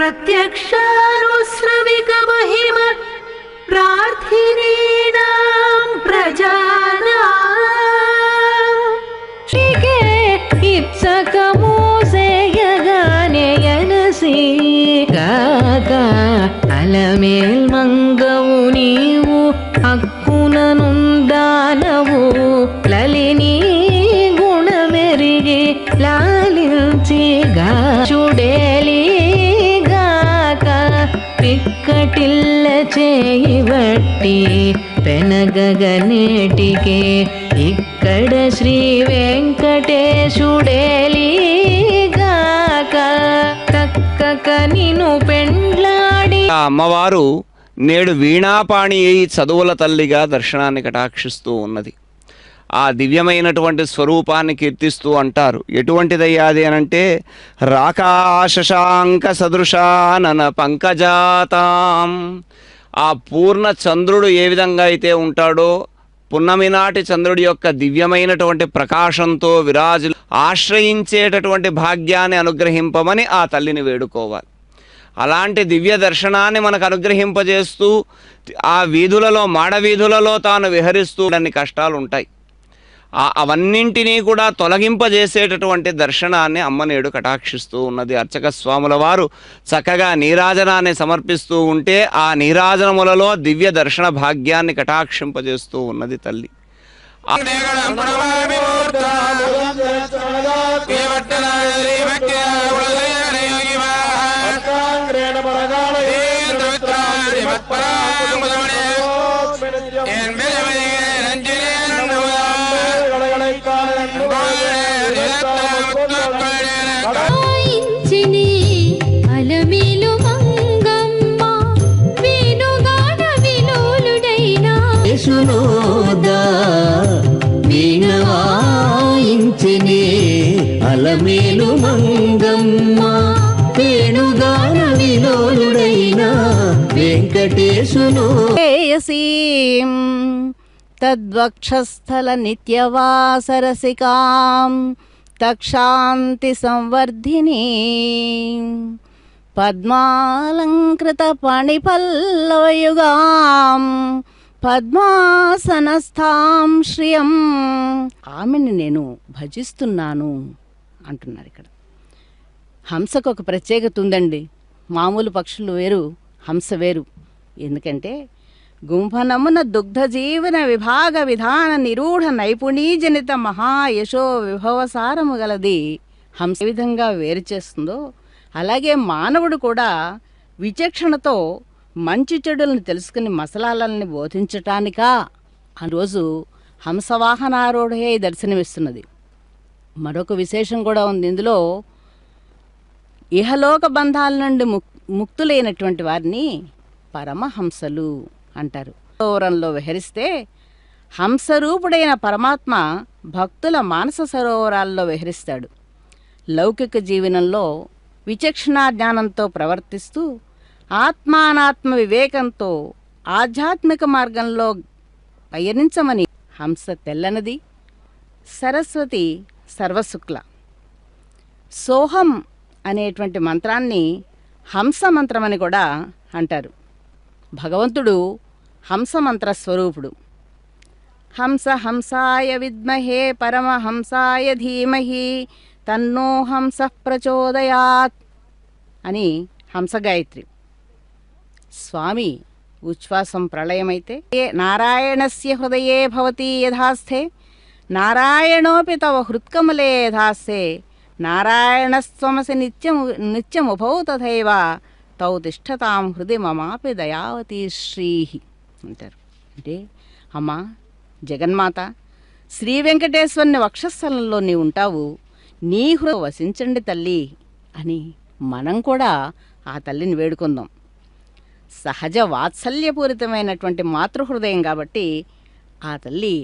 प्रत्यक्षानुश्रमिक महिम प्रजाना श्रीके तिसकमु यगानयनसि गानयन सी ग अलमेल्मङ्गौनी उदानव प्लिनी गुण मेरि प्लानि పిక్కటిల్ల చేయి బట్టి పెనగగనేటికే ఇక్కడ శ్రీ వెంకటేశుడేలిగాక తక్కక నిను పెండ్లాడి. అమ్మవారు నేడు వీణాపాణి అయి చదువుల తల్లిగా దర్శనాన్ని కటాక్షిస్తూ ఉన్నది. ఆ దివ్యమైనటువంటి స్వరూపాన్ని కీర్తిస్తూ అంటారు. ఎటువంటిదయ్యా అది అనంటే రాకాశశాంక సదృశానన పంకజాతాం. ఆ పూర్ణ చంద్రుడు ఏ విధంగా అయితే ఉంటాడో పున్నమి నాటి చంద్రుడి యొక్క దివ్యమైనటువంటి ప్రకాశంతో విరాజులు ఆశ్రయించేటటువంటి భాగ్యాన్ని అనుగ్రహింపమని ఆ తల్లిని వేడుకోవాలి. అలాంటి దివ్య దర్శనాన్ని మనకు అనుగ్రహింపజేస్తూ ఆ వీధులలో మాడ వీధులలో తాను విహరిస్తూ అన్ని కష్టాలు ఉంటాయి అవన్నింటినీ కూడా తొలగింపజేసేటటువంటి దర్శనాన్ని అమ్మనేడు కటాక్షిస్తూ ఉన్నది. అర్చక స్వాముల వారు చక్కగా నీరాజనాన్ని సమర్పిస్తూ ఉంటే ఆ నీరాజనములలో దివ్య దర్శన భాగ్యాన్ని కటాక్షింపజేస్తూ ఉన్నది తల్లి. ఆయించిని యేసునోదా వీణవాయించిని అలమేలు మంగమ్మ. వేణుగాన వెంకటేశును శ్రేయసీం తద్వక్షస్థల నిత్యవాసరసికాం తక్షాంతి సంవర్ధిని. పద్మాలంకృత పణిపల్లవయుగాం పద్మాసనస్థాం శ్రియం. ఆమెను నేను భజిస్తున్నాను అంటున్నారు ఇక్కడ. హంసకు ఒక ప్రత్యేకత ఉందండి. మామూలు పక్షులు వేరు హంస వేరు. ఎందుకంటే గుంఫనమున దుగ్ధ జీవన విభాగ విధాన నిరూఢ నైపుణీజనిత మహాయశో విభవసారము గలది. హంస విధంగా వేరు చేస్తుందో అలాగే మానవుడు కూడా విచక్షణతో మంచి చెడులను తెలుసుకుని మసలాలని బోధించటానికా? ఆ రోజు హంసవాహనారూఢే దర్శనమిస్తున్నది. మరొక విశేషం కూడా ఉంది. ఇందులో ఇహలోక బంధాల నుండి ముక్ ముక్తులైనటువంటి వారిని పరమహంసలు అంటారు. సరోవరంలో విహరిస్తే హంసరూపుడైన పరమాత్మ భక్తుల మానస సరోవరాల్లో విహరిస్తాడు. లౌకిక జీవనంలో విచక్షణా జ్ఞానంతో ప్రవర్తిస్తూ ఆత్మానాత్మ వివేకంతో ఆధ్యాత్మిక మార్గంలో పయనించమని హంస తెల్లనది. సరస్వతి సర్వశుక్ల. సోహం అనేటువంటి మంత్రాన్ని హంస మంత్రమని కూడా అంటారు. భగవంతుడు హంస మంత్ర స్వరూపుడు. హంస హంసాయ విద్మహే పరమహంసాయ ధీమహి తన్నో హంస ప్రచోదయాత్ అని హంస గాయత్రి. స్వామి ఉచ్ఛ్వాసం ప్రళయమైతే ఏ నారాయణస్య హృదయే భవతి యథాస్థే నారాయణోపి తవ హృత్కమలే యథాస్థే నారాయణస్వమసి నిత్యము నిత్యముభౌ తథైవ తౌ తిష్టతాం హృది మమాపి దయావతి శ్రీ అంటారు. అంటే అమ్మా జగన్మాత శ్రీ వెంకటేశ్వరుని వక్షస్థలంలో నీ ఉంటావు నీ హృదయ వసించండి తల్లి అని మనం కూడా ఆ తల్లిని వేడుకుందాం. సహజ వాత్సల్యపూరితమైనటువంటి మాతృహృదయం కాబట్టి ఆ తల్లి